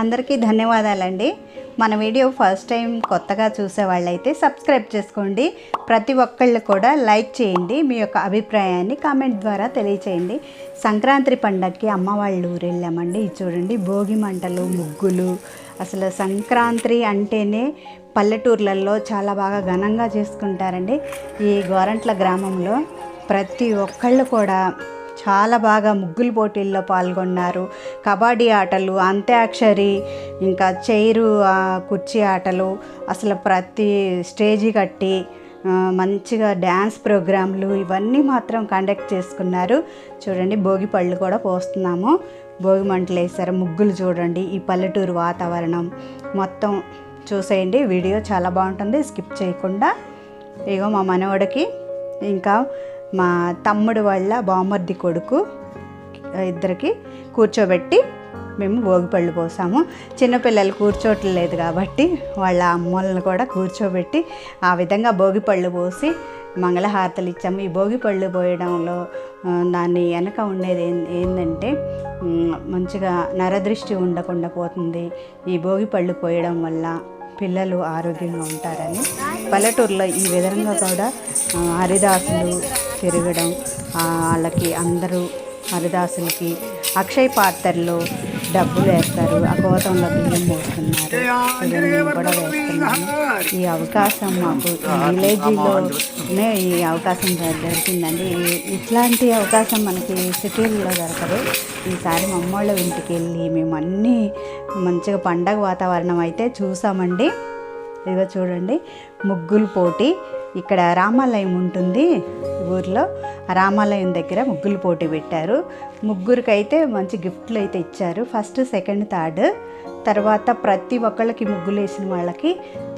అందరికీ ధన్యవాదాలండి. మన వీడియో ఫస్ట్ టైం కొత్తగా చూసేవాళ్ళైతే సబ్స్క్రైబ్ చేసుకోండి. ప్రతి ఒక్కళ్ళు కూడా లైక్ చేయండి. మీ యొక్క అభిప్రాయాన్ని కామెంట్ ద్వారా తెలియచేయండి. సంక్రాంతి పండగకి అమ్మ వాళ్ళ ఊరు వెళ్ళామండి చూడండి భోగి మంటలు ముగ్గులు. అసలు సంక్రాంతి అంటేనే పల్లెటూర్లలో చాలా బాగా ఘనంగా చేసుకుంటారండి. ఈ గోరంట్ల గ్రామంలో ప్రతి ఒక్కళ్ళు కూడా చాలా బాగా ముగ్గులు పోటీల్లో పాల్గొన్నారు. కబడ్డీ ఆటలు అంత్యాక్షరి ఇంకా చైరు కుర్చీ ఆటలు అసలు ప్రతి స్టేజి కట్టి మంచిగా డ్యాన్స్ ప్రోగ్రాంలు ఇవన్నీ మాత్రం కండక్ట్ చేసుకున్నారు. చూడండి భోగి పళ్ళు కూడా పోస్తున్నాము. భోగి మంటలు వేసారు ముగ్గులు చూడండి ఈ పల్లెటూరు వాతావరణం. మొత్తం చూసేయండి. వీడియో చాలా బాగుంటుంది. స్కిప్ చేయకుండా. ఇగో మా మనవడికి ఇంకా మా తమ్ముడు వాళ్ళ బామర్ది కొడుకు ఇద్దరికి కూర్చోబెట్టి మేము భోగిపళ్ళు పోసాము. చిన్నపిల్లలు కూర్చోట్లేదు కాబట్టి వాళ్ళ అమ్మోళ్ళని కూడా కూర్చోబెట్టి ఆ విధంగా భోగిపళ్ళు పోసి మంగళహారతలు ఇచ్చాము. ఈ భోగిపళ్ళు పోయడంలో దాన్ని వెనక ఉండేది ఏం- ఏంటంటే మంచిగా నరదృష్టి ఉండకుండా పోతుంది. ఈ భోగిపళ్ళు పోయడం వల్ల పిల్లలు ఆరోగ్యంగా ఉంటారని పల్లెటూరులో ఈ విధంగా కూడా హరిదాసులు తిరగడం వాళ్ళకి అందరూ హరిదాసులకి అక్షయ పాత్రలో డబ్బులు వేస్తారు ఆ గోతంలో బియ్యం పోస్తున్నారు. ఇవన్నీ కూడా వేస్తున్నాము ఈ అవకాశం మాకు ఈ విలేజ్లోనే ఈ అవకాశం దొరికిందండి. ఇట్లాంటి అవకాశం మనకి సిటీల్లో దొరకదు. ఈసారి మమ్మోళ్ళ ఇంటికి వెళ్ళి మేము అన్నీ మంచిగా పండగ వాతావరణం అయితే చూసామండి. ఇదిగో చూడండి ముగ్గులు పోటీ. ఇక్కడ రామాలయం ఉంటుంది ఊర్లో. రామాలయం దగ్గర ముగ్గులు పోటీ పెట్టారు. ముగ్గురికైతే మంచి గిఫ్ట్లు అయితే ఇచ్చారు. First second third. తర్వాత ప్రతి ఒక్కళ్ళకి ముగ్గులు వేసిన వాళ్ళకి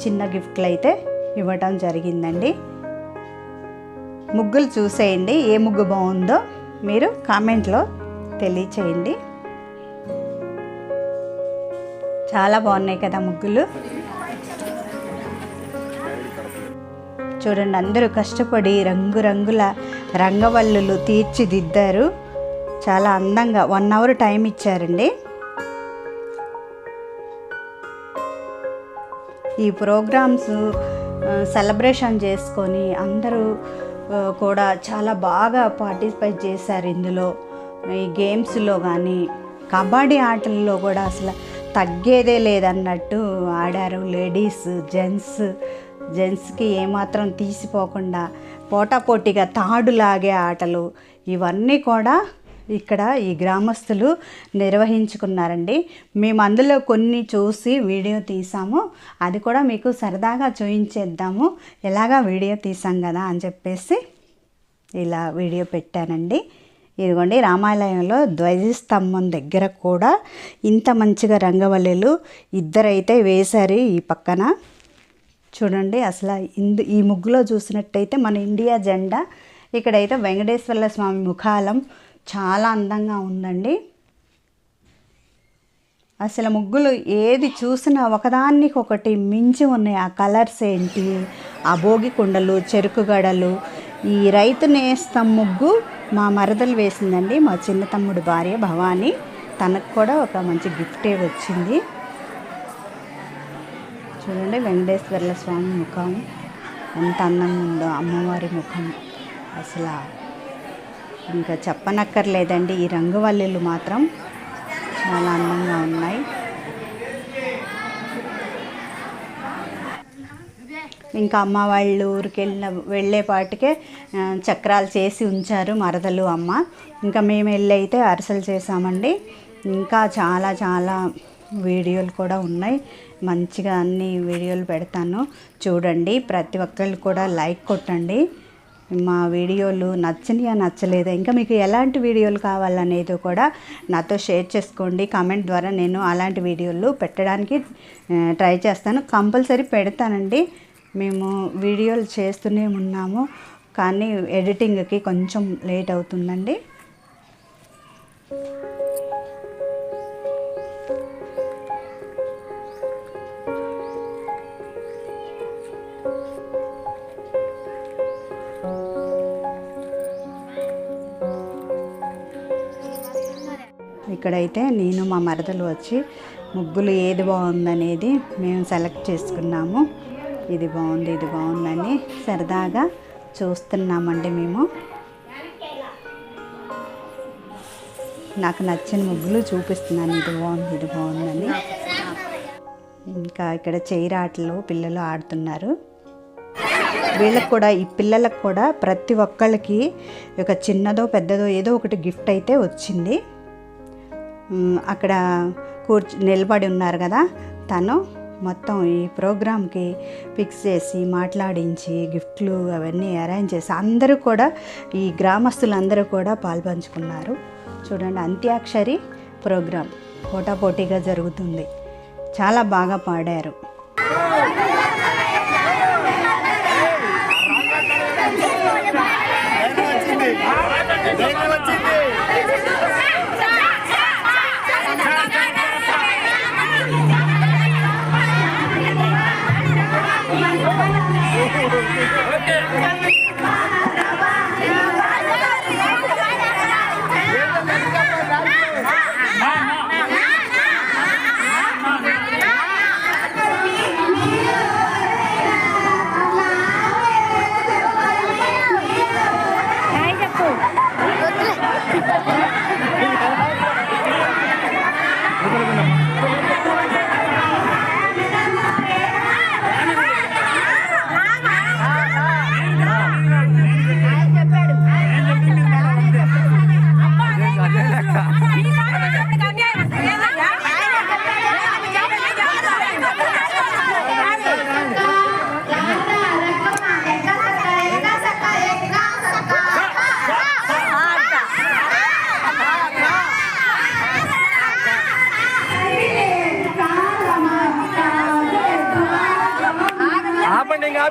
చిన్న గిఫ్ట్లు అయితే ఇవ్వటం జరిగిందండి. ముగ్గులు చూసేయండి ఏ ముగ్గు బాగుందో మీరు కామెంట్లో తెలియచేయండి. చాలా బాగున్నాయి కదా ముగ్గులు. చూడండి అందరూ కష్టపడి రంగురంగుల రంగవల్లులు తీర్చిదిద్దారు. చాలా అందంగా వన్ అవర్ టైం ఇచ్చారండి. ఈ ప్రోగ్రామ్స్ సెలబ్రేషన్ చేసుకొని అందరూ కూడా చాలా బాగా పార్టిసిపేట్ చేశారు ఇందులో. ఈ గేమ్స్లో కానీ కబడ్డీ ఆటల్లో కూడా అసలు తగ్గేదే లేదన్నట్టు ఆడారు లేడీస్ జెంట్స్. జెంట్స్కి ఏమాత్రం తీసిపోకుండా పోటాపోటీగా తాడు లాగే ఆటలు ఇవన్నీ కూడా ఇక్కడ ఈ గ్రామస్తులు నిర్వహించుకున్నారండి. మేము అందులో కొన్ని చూసి వీడియో తీసాము. అది కూడా మీకు సరదాగా చూయించేద్దాము. ఎలాగా వీడియో తీసాం కదా అని చెప్పేసి ఇలా వీడియో పెట్టానండి. ఇదిగోండి రామాలయంలో ధ్వజస్తంభం దగ్గర కూడా ఇంత మంచిగా రంగవల్లులు ఇద్దరైతే వేశారు ఈ పక్కన. చూడండి అసలు ఇందు ఈ ముగ్గులో చూసినట్టయితే మన ఇండియా జెండా ఇక్కడైతే వెంకటేశ్వర స్వామి ముఖాలం చాలా అందంగా ఉందండి. అసలు ముగ్గులు ఏది చూసినా ఒకదానికి ఒకటి మించి ఉన్నాయి. ఆ కలర్స్ ఏంటి? ఆ భోగి కుండలు చెరుకు గడలు ఈ రైతు నేస్తం ముగ్గు మా మరదలు వేసిందండి. మా చిన్న తమ్ముడు భార్య భవానీ. తనకు కూడా ఒక మంచి గిఫ్టే వచ్చింది. చూడండి వెంకటేశ్వర్ల స్వామి ముఖం. ఎంత అందంగా ఉందో అమ్మవారి ముఖం. అసలు ఇంకా చెప్పనక్కర్లేదండి ఈ రంగువల్లీలు మాత్రం చాలా అందంగా ఉన్నాయి. ఇంకా అమ్మ వాళ్ళు ఊరికి వెళ్ళిన వెళ్ళేపాటికే చక్రాలు చేసి ఉంచారు మరదలు అమ్మ. ఇంకా మేము వెళ్ళి అయితే అరిసెలు చేసామండి ఇంకా చాలా చాలా వీడియోలు కూడా ఉన్నాయి. మంచిగా అన్ని వీడియోలు పెడతాను. చూడండి ప్రతి ఒక్కళ్ళు కూడా లైక్ కొట్టండి. మా వీడియోలు నచ్చనియా నచ్చలేదా? ఇంకా మీకు ఎలాంటి వీడియోలు కావాలనేది కూడా నాతో షేర్ చేసుకోండి. కామెంట్ ద్వారా నేను అలాంటి వీడియోలు పెట్టడానికి ట్రై చేస్తాను. కంపల్సరీ పెడతానండి. మేము వీడియోలు చేస్తూనే ఉన్నాము. కానీ ఎడిటింగ్కి కొంచెం లేట్ అవుతుందండి. ఇక్కడైతే నేను మా మరదలు వచ్చి ముగ్గులు ఏది బాగుందనేది మేము సెలెక్ట్ చేసుకున్నాము. ఇది బాగుంది ఇది బాగుందని సరదాగా చూస్తున్నామండి మేము. నాకు నచ్చిన ముగ్గులు చూపిస్తున్నాను. ఇది బాగుంది ఇది బాగుందని. ఇంకా ఇక్కడ చైర్ ఆటలు పిల్లలు ఆడుతున్నారు. వీళ్ళకి కూడా ఈ పిల్లలకు కూడా ప్రతి ఒక్కళ్ళకి ఒక చిన్నదో పెద్దదో ఏదో ఒకటి గిఫ్ట్ అయితే వచ్చింది. అక్కడ కూర్చు నిలబడి ఉన్నారు కదా. తను మొత్తం ఈ ప్రోగ్రామ్కి ఫిక్స్ చేసి మాట్లాడించి గిఫ్ట్లు అవన్నీ అరేంజ్ చేసి అందరూ కూడా ఈ గ్రామస్తులందరూ కూడా పాల్పంచుకున్నారు. చూడండి అంత్యాక్షరి ప్రోగ్రాం పోటాపోటీగా జరుగుతుంది. చాలా బాగా పాడారు. ఆపండి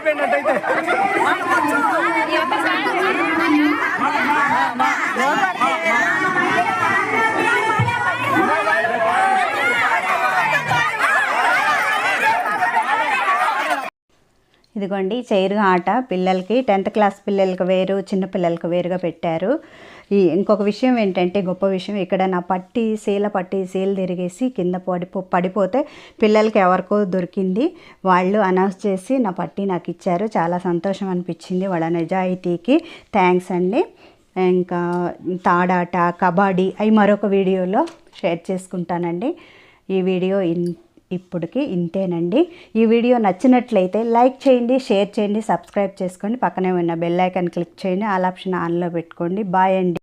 ఇంకా అట్టయితే. ఇదిగోండి చైర్ ఆట పిల్లలకి టెన్త్ క్లాస్ పిల్లలకు వేరు చిన్నపిల్లలకు వేరుగా పెట్టారు. ఈ ఇంకొక విషయం ఏంటంటే గొప్ప విషయం ఇక్కడ నా పట్టి సీల పట్టి సీలు తిరిగేసి కింద పడిపో పడిపోతే పిల్లలకి ఎవరికో దొరికింది. వాళ్ళు అనౌన్స్ చేసి నా పట్టి నాకు ఇచ్చారు. చాలా సంతోషం అనిపించింది వాళ్ళ నిజాయితీకి. థ్యాంక్స్ అండి. ఇంకా తాడాట కబడ్డీ అవి మరొక వీడియోలో షేర్ చేసుకుంటానండి. ఈ వీడియో ఇన్ ఇప్పటికి ఇంతేనండి. ఈ వీడియో నచ్చినట్లయితే లైక్ చేయండి షేర్ చేయండి సబ్స్క్రైబ్ చేసుకోండి. పక్కనే ఉన్న బెల్ ఐకాన్ క్లిక్ చేయండి. ఆల్ ఆప్షన్ ఆన్లో పెట్టుకోండి. బాయ్ అండి.